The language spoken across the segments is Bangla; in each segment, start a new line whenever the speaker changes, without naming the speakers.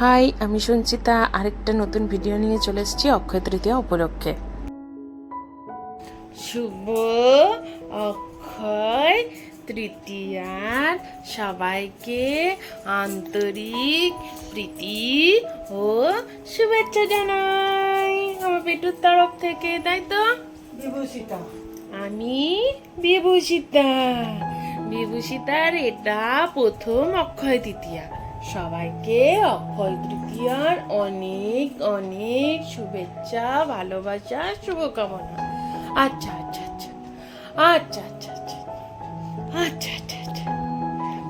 হাই আমি সঞ্চিতা। আরেকটা নতুন ভিডিও নিয়ে চলে এসেছি অক্ষয় তৃতীয়া উপলক্ষে। শুভ অক্ষয় তৃতীয়ার সবাইকে আন্তরিক প্রীতি ও শুভেচ্ছা জানাই। আমার পেটুর তরফ থেকে তাই তো?
বিভূষিতা।
আমি বিভূষিতা। বিভূষিতার এটা প্রথম অক্ষয় তৃতীয়া। সবাইকে অক্ষয় তৃতীয়ার অনেক অনেক শুভেচ্ছা, ভালোবাসা, শুভকামনা। আচ্ছা আচ্ছা আচ্ছা। আচ্ছা আচ্ছা আচ্ছা। আচ্ছা আচ্ছা আচ্ছা।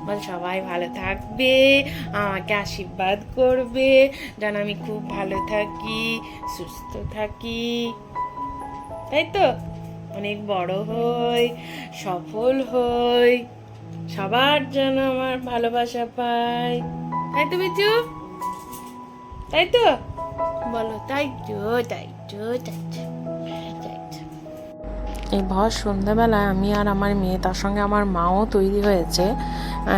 মানে সবাই ভালো থাকবে, আমাকে আশীর্বাদ করবে, যেন আমি খুব ভালো থাকি, সুস্থ থাকি। তাই তো? অনেক বড় হই, সফল হই, সবার যেন আমার ভালোবাসা পাই তাই তো বিচু তাই তো বলো তাই তো তাই তো তাই তো তাই তো। এই ভর সন্ধ্যাবেলায় আমি আর আমার মেয়ে, তার সঙ্গে আমার মাও তৈরি হয়েছে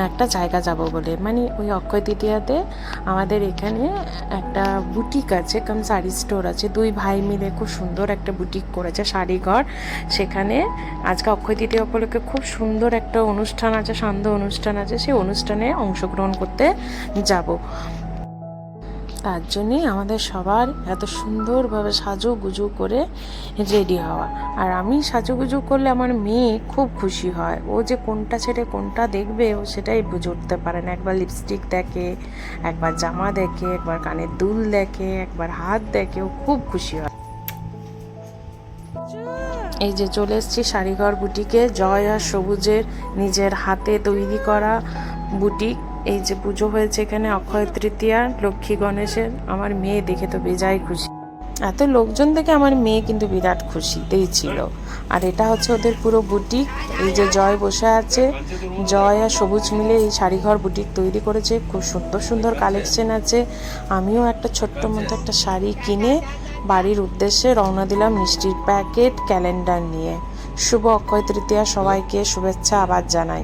একটা জায়গা যাব বলে। মানে ওই অক্ষয় তৃতীয়াতে আমাদের এখানে একটা বুটিক আছে কাম শাড়ি স্টোর আছে। দুই ভাই মিলে খুব সুন্দর একটা বুটিক করেছে শাড়ি ঘর সেখানে আজকে অক্ষয় তৃতীয়া উপলক্ষে খুব সুন্দর একটা অনুষ্ঠান আছে, সান্ধ্য অনুষ্ঠান আছে। সেই অনুষ্ঠানে অংশগ্রহণ করতে যাব। তার জন্যই আমাদের সবার এত সুন্দরভাবে সাজু গুজু করে রেডি হওয়া। আর আমি সাজুগুজু করলে আমার মেয়ে খুব খুশি হয়। ও যে কোনটা ছেড়ে কোনটা দেখবে, ও সেটাই বুঝে উঠতে পারে না। একবার লিপস্টিক দেখে, একবার জামা দেখে, একবার কানের দুল দেখে, একবার হাত দেখে, ও খুব খুশি হয়। এই যে চলে এসেছি শাড়িঘর বুটিকে। জয় আর সবুজের নিজের হাতে তৈরি করা বুটিক। এই যে পুজো হয়েছে এখানে অক্ষয় তৃতীয়া, লক্ষ্মী গণেশের, আমার মেয়ে দেখে তো বেজায় খুশি। এত লোকজন দেখে আমার মেয়ে কিন্তু বিরাট খুশিতেই ছিল। আর এটা হচ্ছে ওদের পুরো বুটিক, এই যে জয় বসে আছে। জয় আর সবুজ মিলে এই শাড়িঘর বুটিক তৈরি করেছে, খুব সুন্দর সুন্দর কালেকশন আছে। আমিও একটা ছোট্ট মতো একটা শাড়ি কিনে বাড়ির উদ্দেশ্যে রওনা দিলাম মিষ্টির প্যাকেট ক্যালেন্ডার নিয়ে। শুভ অক্ষয় তৃতীয়া সবাইকে শুভেচ্ছা, আবার জানাই।